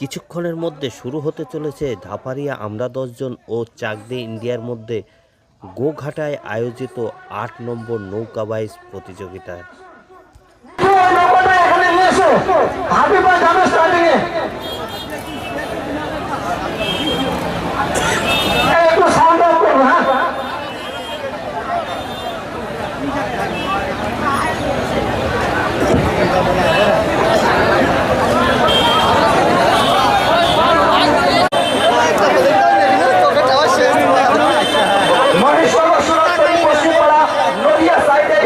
কিছুক্ষণের মধ্যে শুরু হতে চলেছে ধাপারিয়া আমরা দশজন ও চাকদে ইন্ডিয়ার মধ্যে গোঘাটায় আয়োজিত আট নম্বর নৌকা বাইচ প্রতিযোগিতা নৌকাটা এখানে নিয়ে এসো হাবিবা যাবে স্টার্টিং এ এই একটু সাউন্ড অফ করব হ্যাঁ মহেশ্বর সুরক্ষিত পশ্চিমপাড়া নদিয়া সাইডে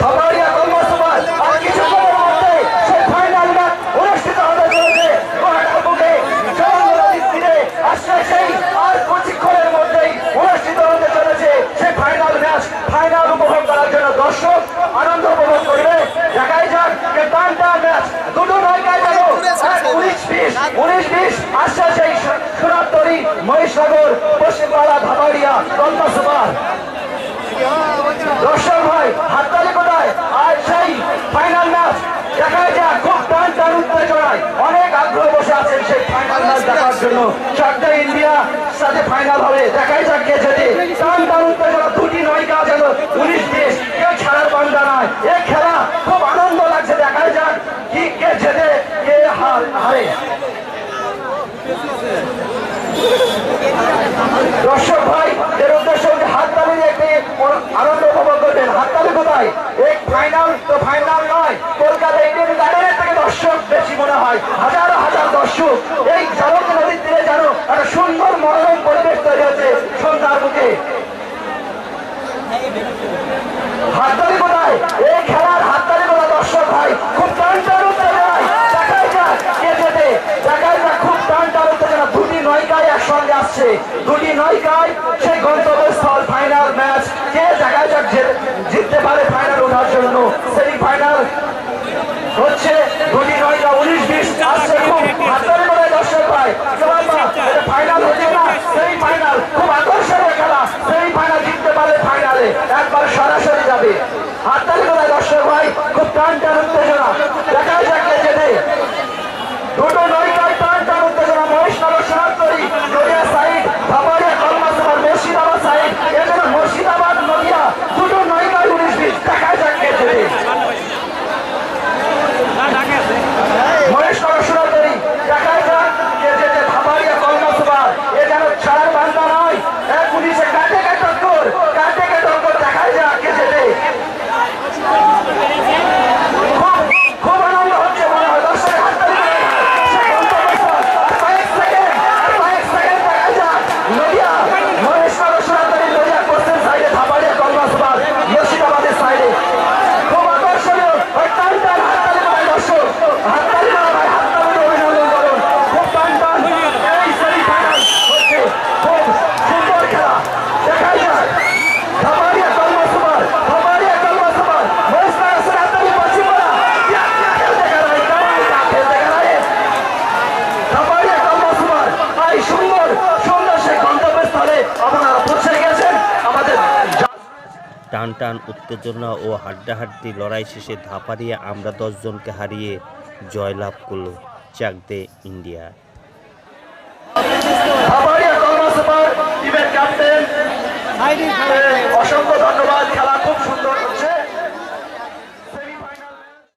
খাবাড়িয়া কর্মসভার আর কিছুক্ষণের মধ্যে সেই ফাইনাল ম্যাচ অনুষ্ঠিত হতে চলেছে গোহাটা বুকে জল নদীর তীরে আসছে সেই আর কিছুক্ষণের মধ্যেই অনুষ্ঠিত হতে চলেছে সেই ফাইনাল ম্যাচ ফাইনাল উপভোগ করার জন্য দর্শক আনন্দ উপভোগ করবে দেখাই যাক যে টান টান ম্যাচ দুটো নৌকায় গেল উনিশ বিশ উনিশ বিশ আসছে সেই সুরাতরি মহিষনগর পশ্চিমপাড়া ধাবাড়িয়া কর্মসভার দর্শক ভাই, হাততালি কোথায়? আর সেই ফাইনাল ম্যাচ দেখা যাক, খুব টান টান উত্তেজনায় অনেক আগ্রহ বসে আছেন সেই ফাইনাল ম্যাচ দেখার জন্য। চারটা ইন্ডিয়া সাথে ফাইনাল হবে, দেখাই যাক কে যেতে টান টান উত্তেজনা দুটি নয়কা যেন উনিশ দেশ কেউ ছাড়ার পান্ডা নয়। এই খেলা খুব আনন্দ লাগছে, দেখাই যাক কি কে যেতে কে হার হারে। দর্শক ভাই, এর উদ্দেশ্যে হাততালি একটি আনন্দ উপভোগ করবেন। হাততালি কোথায়? এক ফাইনাল তো ফাইনাল নয়, কলকাতা ইন্ডিয়ান গার্ডেনের থেকে দর্শক বেশি মনে হয়। হাজার হাজার দর্শক এই জলক নদীর তীরে জানো একটা সুন্দর মনোরম পরিবেশ তৈরি হচ্ছে সন্ধ্যার বুকে হাততালি কোথায় এই খেলার হাততালি কোথায় দর্শক ভাই খুব টান টান উত্তেজনায় দেখাই যাক কে যেতে দেখাই যাক খুব টান টান উত্তেজনা দুটি নয়কায় একসঙ্গে আসছে দুটি নয়কায় সেই গন্তব্যস্থল ফাইনাল ম্যাচ কে যাক জিততে পারে ফাইনাল ওঠার জন্য। সেই ফাইনাল হচ্ছে দুটি নয়কা উনিশ বিশ। আসছে ফাইনাল একবার সরাসরি যাবে। হাততালি কোথায় দর্শক ভাই, খুব টান টান উত্তেজনা টান টান উত্তেজনা ও হাড্ডাহাড্ডি লড়াই শেষে ধাপারিয়ে আমরা দশজনকে হারিয়ে জয়লাভ করল চাক দে ইন্ডিয়া অসংখ্য ধন্যবাদ খেলা